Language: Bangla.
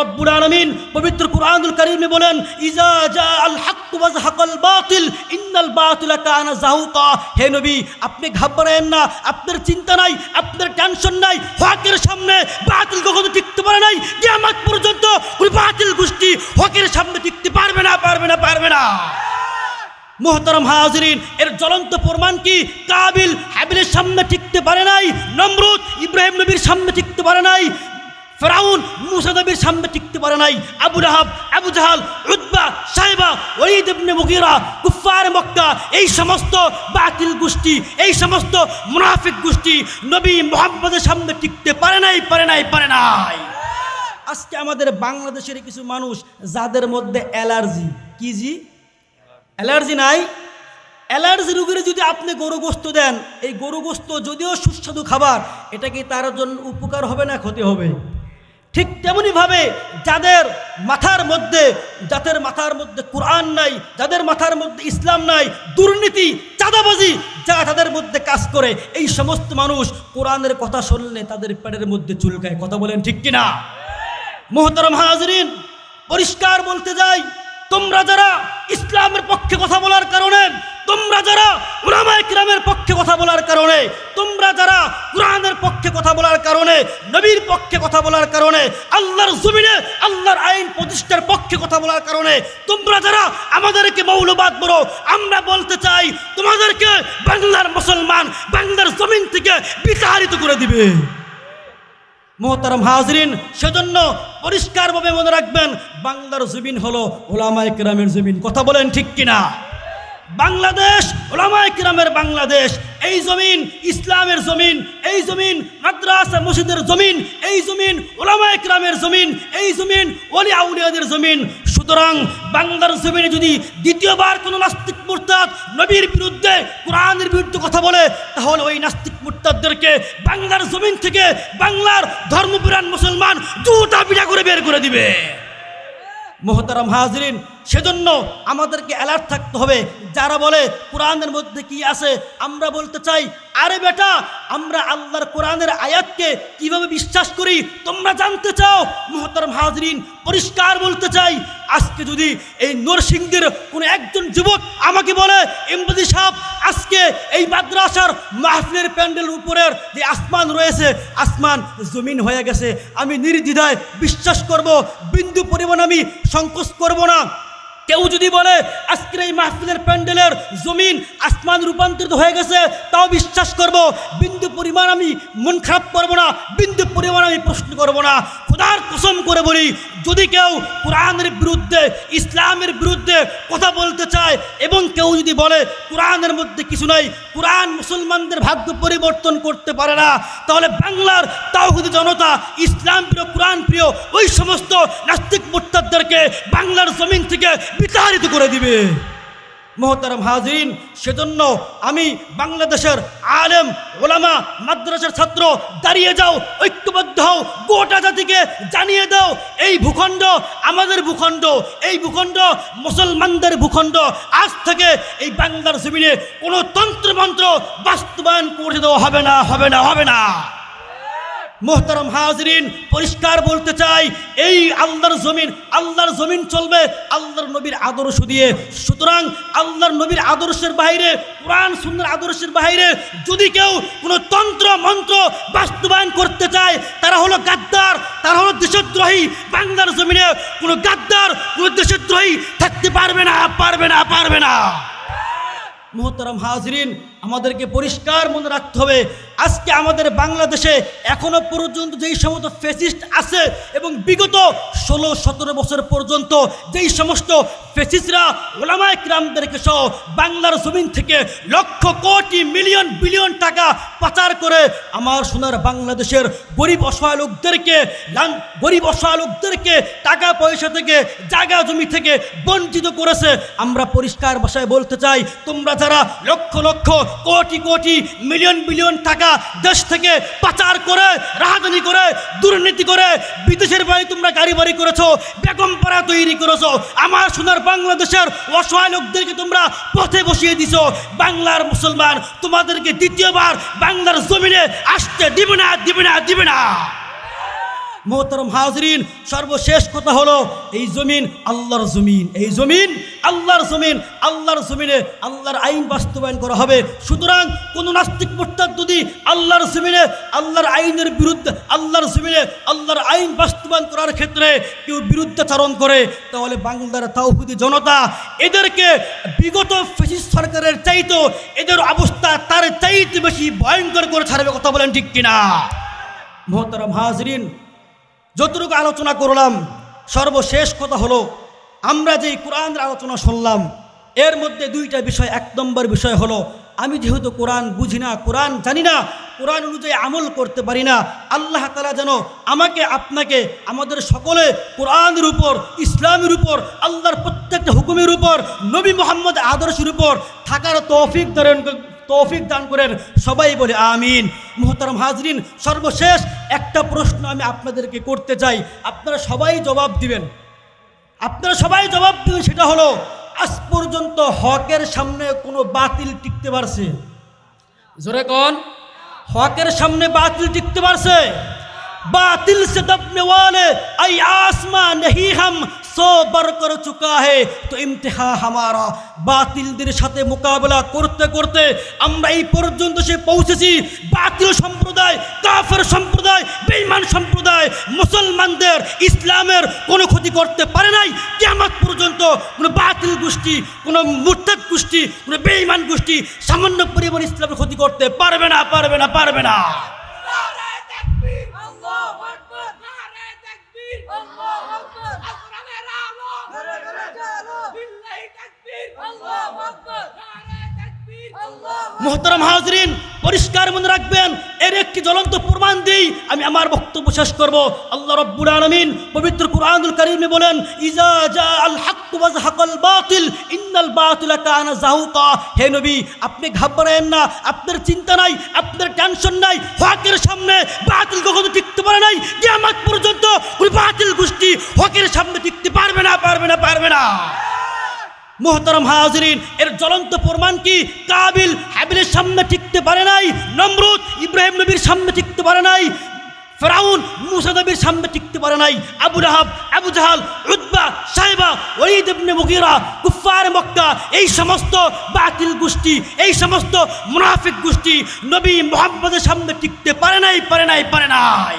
রব্বুল আলামিন পবিত্র কুরআনুল কারীমে বলেন, ইজা জা আল হক ওয়া যাহাকাল বাতিল, ইন্নাল বাতিলা কানা যাহুকা হে নবী, আপনি ঘাবড়ায়েন না, আপনার চিন্তা নাই, আপনার টেনশন নাই, হকের সামনে বাতিল কখনো টিকতে পারে নাই, কিয়ামত পর্যন্ত ওই বাতিল গোষ্ঠী হকের সামনে টিকতে পারবে না পারবে না পারবে না। মোহতারাম হাজরিন, এর জ্বলন্ত প্রমাণ কি? কাবিল হাবিলের সামনে টিকতে পারে নাই, নমরুদ ইব্রাহিম নবীর সামনে টিকতে পারে নাই ফেরাউন মুসা নবীর সামনে টিকতে পারে নাই। আবু রাহাব আবু জাহাল উদ্বা সাহেবা ওলিদ মুগিরা কুফার মক্কা, এই সমস্ত বাতিল গোষ্ঠী, এই সমস্ত মুনাফিক গোষ্ঠী নবী মোহাম্মদের সামনে টিকতে পারে নাই পারে নাই পারে নাই। আজকে আমাদের বাংলাদেশের কিছু মানুষ যাদের মধ্যে অ্যালার্জি, কি জি? অ্যালার্জি নাই? অ্যালার্জি রোগীর যদি আপনি গরু গোস্ত দেন, এই গরু গোস্ত যদিও সুস্বাদু খাবার, এটা কি তার জন্য উপকার হবে না ক্ষতি হবে? ঠিক তেমনিভাবে যাদের মাথার মধ্যে, যাদের মাথার মধ্যে কোরআন নাই, যাদের মাথার মধ্যে ইসলাম নাই, দুর্নীতি, চাঁদাবাজি যারা তাদের মধ্যে কাজ করে, এই সমস্ত মানুষ কোরআনের কথা শুনলে তাদের পেটের মধ্যে চুলকায় কথা বলেন ঠিক কিনা? মোহতারাম হাজরিন, পরিষ্কার বলতে যাই, তোমরা যারা ইসলামের পক্ষে কথা বলার কারণে, তোমরা যারা পক্ষে কথা বলার কারণে, তোমরা যারা কোরআনের পক্ষে কথা বলার কারণে নবীর পক্ষে কথা বলার কারণে, আল্লাহর জমিনে আল্লাহর আইন প্রতিষ্ঠার পক্ষে কথা বলার কারণে তোমরা যারা আমাদেরকে মৌলবাদ বলো, আমরা বলতে চাই, তোমাদেরকে বাংলার মুসলমান, বাংলার জমিন থেকে বিতাড়িত করে দিবে। মোহতারাম হাজরিন, সেজন্য পরিষ্কারভাবে মনে রাখবেন, বাংলার জমিন হলো ওলামায় কিরামের জমিন। কথা বলেন ঠিক কিনা? বাংলাদেশ, ওলামায় কিরামের বাংলাদেশ, এই জমিন ইসলামের জমিন, এই জমিন মাদ্রাসা মসজিদের জমিন, এই জমিন ওলামায় কিরামের জমিন, এই জমিন ওলি আউলিয়াদের জমিন। সুতরাং বাংলার জমিনে যদি দ্বিতীয়বার কোনো নাস্তিক মুরতাদ নবীর বিরুদ্ধে কোরআনের বিরুদ্ধে কথা বলে, তাহলে ওই নাস্তিক মুরতাদদেরকে বাংলার জমিন থেকে বাংলার ধর্মপুরাণ মুসলমান জুতা পিঠা করে বের করে দিবে। মোহতারাম হাজরিন সেজন্য আমাদেরকে অ্যালার্ট থাকতে হবে। যারা বলে কোরআনের মধ্যে কি আছে, আমরা বলতে চাই, আরে বেটা, আমরা আল্লাহর কোরআনের আয়াতকে কীভাবে বিশ্বাস করি, তোমরা জানতে চাও? মোহতারাম হাজরিন, পরিষ্কার বলতে চাই, আজকে যদি এই নরসিংদের কোনো একজন যুবক আমাকে বলে এমবাদি সাহেব, আজকে এই মাদ্রাসার মাহফিলের প্যান্ডেলের উপরের যে আসমান রয়েছে, আসমান জমিন হয়ে গেছে, আমি নির্দ্বিধায় বিশ্বাস করব, বিন্দু পরিমাণ আমি সংকোচ করব না। কেউ যদি বলে, আজকের এই মাহফিলের প্যান্ডেলের জমিন আসমান রূপান্তরিত হয়ে গেছে, তাও বিশ্বাস করব, বিন্দু পরিমাণ আমি মন খারাপ করব না, বিন্দু পরিমাণ আমি প্রশ্ন করব না। খোদার কসম করে বলি যদি কেউ কোরআনের বিরুদ্ধে, ইসলামের বিরুদ্ধে কথা বলতে চায় এবং কেউ যদি বলে কোরআনের মধ্যে কিছু নাই, কোরআন মুসলমানদের ভাগ্য পরিবর্তন করতে পারে না, তাহলে বাংলার তাওহিদ জনতা, ইসলাম প্রিয়, কোরআন প্রিয়, ওই সমস্ত নাস্তিক মোর্তাদদেরকে বাংলার জমিন থেকে বিতাড়িত করে দিবে। মোহতারাম হাজিন সেজন্য আমি বাংলাদেশের আলেম, ওলামা, মাদ্রাসার ছাত্র, দাঁড়িয়ে যাও, ঐক্যবদ্ধ হও, গোটা জাতিকে জানিয়ে দাও, এই ভূখণ্ড আমাদের ভূখণ্ড, এই ভূখণ্ড মুসলমানদের ভূখণ্ড। আজ থেকে এই বাংলার জমিনে কোনো তন্ত্রমন্ত্র বাস্তবায়ন করে দেওয়া হবে না হবে না হবে না। মোহতারম হাজরিন, পরিষ্কার বলতে চাই, এই আল্লাহর জমিন আল্লাহর জমিন চলবে আল্লাহর নবীর আদর্শ দিয়ে। সুতরাং আল্লাহর নবীর আদর্শের বাইরে কোরআন সুন্দর আদর্শের বাইরে যদি কেউ কোনো তন্ত্র, মন্ত্র বাস্তবায়ন করতে চায়, তারা হলো গাদ্দার, তারা হলো দেশদ্রোহী। বাংলার জমিনে কোনো গাদ্দার, কোনো দেশদ্রোহী থাকতে পারবে না পারবে না পারবে না। মোহতারাম হাজরিন আমাদেরকে পরিষ্কার মনে রাখতে হবে। আজকে আমাদের বাংলাদেশে এখনও পর্যন্ত যেই সমস্ত ফেসিস্ট আছে এবং বিগত ষোলো, সতেরো বছর পর্যন্ত যেই সমস্ত ফেসিস্টরা ওলামায় ক্রামদেরকে সহ বাংলার জমিন থেকে লক্ষ কোটি, মিলিয়ন, বিলিয়ন টাকা পাচার করে আমার সোনার বাংলাদেশের গরিব, অসহায় লোকদেরকে গরিব, অসহায় লোকদেরকে টাকা পয়সা থেকে, জায়গা জমি থেকে বঞ্চিত করেছে। আমরা পরিষ্কার ভাষায় বলতে চাই, তোমরা যারা লক্ষ লক্ষ কোটি কোটি মিলিয়ন বিলিয়ন টাকা দেশ থেকে পাচার করে রাজধানী করে, দুর্নীতি করে বিদেশের বাড়ি তোমরা গাড়ি বাড়ি করেছ, বেগম পাড়া তৈরি করেছ, আমার সোনার বাংলাদেশের অসহায় লোকদেরকে তোমরা পথে বসিয়ে দিছো। বাংলার মুসলমান তোমাদেরকে দ্বিতীয়বার বাংলার জমিনে আসতে দিবে না দিবে না দিবে না। মোহতরম হাজরিন, সর্বশেষ কথা হলো, এই জমিন আল্লাহর জমিন, এই জমিন আল্লাহর জমিন, আল্লাহর জমিনে আল্লাহর আইন বাস্তবায়ন করা হবে। সুতরাং কোন নাস্তিক মোর্তাদ যদি আল্লাহর জমিনে, আল্লাহর আইনের বিরুদ্ধে, আল্লাহর জমিনে আল্লাহর আইন বাস্তবায়ন করার ক্ষেত্রে কেউ বিরুদ্ধাচরণ করে, তাহলে বাংলার তাওহুদি জনতা এদেরকে বিগত ফেসিস সরকারের চাইতো এদের অবস্থা তার চাইতে বেশি ভয়ঙ্কর করে ছাড়বে, কথা বলেন ঠিক কিনা? মোহতারাম হাজরিন যতটুকু আলোচনা করলাম, সর্বশেষ কথা হলো, আমরা যেই কোরআনের আলোচনা শুনলাম, এর মধ্যে দুইটা বিষয়, এক নম্বর বিষয় হলো, আমি যেহেতু কোরআন বুঝি না, কোরআন জানি না, কোরআন অনুযায়ী আমল করতে পারি না, আল্লাহ তালা যেন আমাকে, আপনাকে, আমাদের সকলে কোরআনের উপর, ইসলামের উপর, আল্লাহর প্রত্যেকটা হুকুমের উপর, নবী মোহাম্মদ আদর্শের উপর থাকার তৌফিক ধরেন তৌফিক দান করেন। সবাই বলে আমিন। মোহতারাম হাজরিন, সর্বশেষ একটা প্রশ্ন আমি আপনাদেরকে করতে চাই। আপনারা সবাই জবাব দিবেন। আপনারা সবাই জবাব দিবেন, সেটা হলো, আজ পর্যন্ত হকের সামনে কোনো বাতিল টিকতে পারছে? জোরে কন? হকের সামনে বাতিল টিকতে পারছে? बातिल से दबने वाले आई आसमां नहीं हम सो बर कर चुका है তো ইমতিহা হামারা বাতিলদের সাথে মোকাবেলা করতে করতে আমরা এই পর্যন্ত সে পৌঁছেছি বাতিল সম্প্রদায় কাফের সম্প্রদায় বেঈমান সম্প্রদায় মুসলমানদের ইসলামের কোনো ক্ষতি করতে পারে নাই কেমন পর্যন্ত কোনো বাতিল গোষ্ঠী কোনো মুরতাদ গোষ্ঠী কোনো বেঈমান গোষ্ঠী সামান্য পরিমাণ ইসলামের ক্ষতি করতে পারবে না পারবে না পারবে না মোহতারাম হাজরিন, পরিষ্কার মনে রাখবেন, এর একটি জ্বলন্ত প্রমাণ দিই, আমি আমার বক্তব্য শেষ করব। আল্লাহ রব্বুল আলমিন পবিত্র কুরআনুল কারিমে বলেন, ইজা জা আল হাক্কু ওয়াজ হাকাল বাতিল, ইন্নাল বাতিলা কানা জাহুকা হে নবী, আপনি ঘাবড়ায়েন না, আপনার চিন্তা নাই, আপনার টেনশন নাই, হকের সামনে বাতিল কখনো টিকতে পারে নাই, কিয়ামত পর্যন্ত মোহতারাম হাজরিন, এর জ্বলন্ত প্রমাণ কি? কাবিল হাবিলের সামনে টিকতে পারে নাই, নমরুদ ইব্রাহিম নবীর সামনে টিকতে পারে নাই, ফেরাউন মুসা নবীর সামনে টিকতে পারে নাই, আবু রাহাব আবু জাহাল উদ্বা সাহেবা ওলিদ মুগিরা কুফার মক্কা, এই সমস্ত বাতিল গোষ্ঠী, এই সমস্ত মুনাফিক গোষ্ঠী নবী মোহাম্মদের সামনে টিকতে পারে নাই পারে নাই পারে নাই।